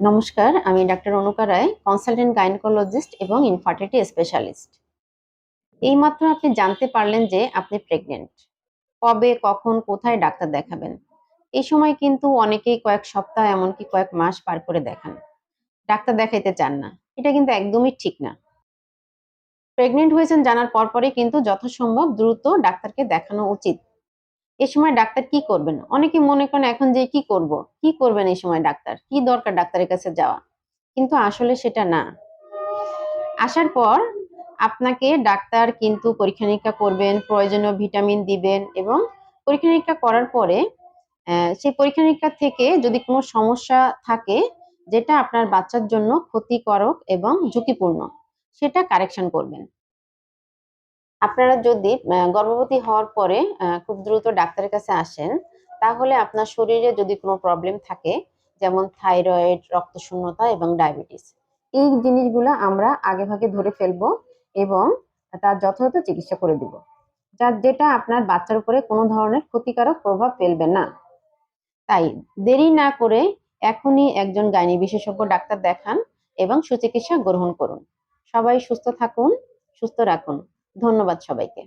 নমস্কার, আমি doctor Anuka Roy consultant gynaecologist এবং ইনফার্টিলিটি স্পেশালিস্ট এইমাত্র আপনি জানতে পারলেন যে আপনি প্রেগনেন্ট কবে, কখন, কোথায় ডাক্তার দেখাবেন? এই সময় কিন্তু অনেকেই কয়েক সপ্তাহ, এমনকি কয়েক মাস পার করে দেখান। ডাক্তার দেখাইতে চান না। এটা কিন্তু একদমই ঠিক না। প্রেগনেন্ট হয়েছেন জানার পরপরই কিন্তু যথাসম্ভব দ্রুত ডাক্তারকে দেখানো উচিত। এই সময় ডাক্তার কি করবেন? অনেকে মনে করেন এখন যে কি করব? কি করবেন এই সময় ডাক্তার? কি দরকার ডাক্তারের কাছে যাওয়া? কিন্তু আসলে সেটা না। আসার পর আপনাকে ডাক্তার কিন্তু পরীক্ষা নিরীক্ষা করবেন, প্রয়োজনীয় ভিটামিন দিবেন এবং পরীক্ষা নিরীক্ষা করার পরে সেই পরীক্ষা নিরীক্ষা থেকে যদি কোনো সমস্যা থাকে, যেটা আপনার বাচ্চার জন্য ক্ষতিকারক এবং ঝুঁকিপূর্ণ, সেটা কারেকশন করবেন। আপনারা যদি গর্ভবতী হওয়ার পরে খুব দ্রুত ডাক্তারের কাছে আসেন, তাহলে আপনার শরীরে যদি কোনো প্রবলেম থাকে, যেমন থাইরয়েড রক্তশূন্যতা এবং ডায়াবেটিস এই জিনিসগুলো আমরা আগে ভাগে ধরে ফেলব এবং তার যথাযথ চিকিৎসা করে দিব। যা, যেটা আপনার বাচ্চার উপরে কোনো ধরনের ক্ষতিকারক প্রভাব ফেলবে না। তাই দেরি না করে এখনই একজন গাইনি বিশেষজ্ঞ ডাক্তার দেখান এবং সুচিকিৎসা গ্রহণ করুন। সবাই সুস্থ থাকুন, সুস্থ রাখুন। ধন্যবাদ সবাইকে।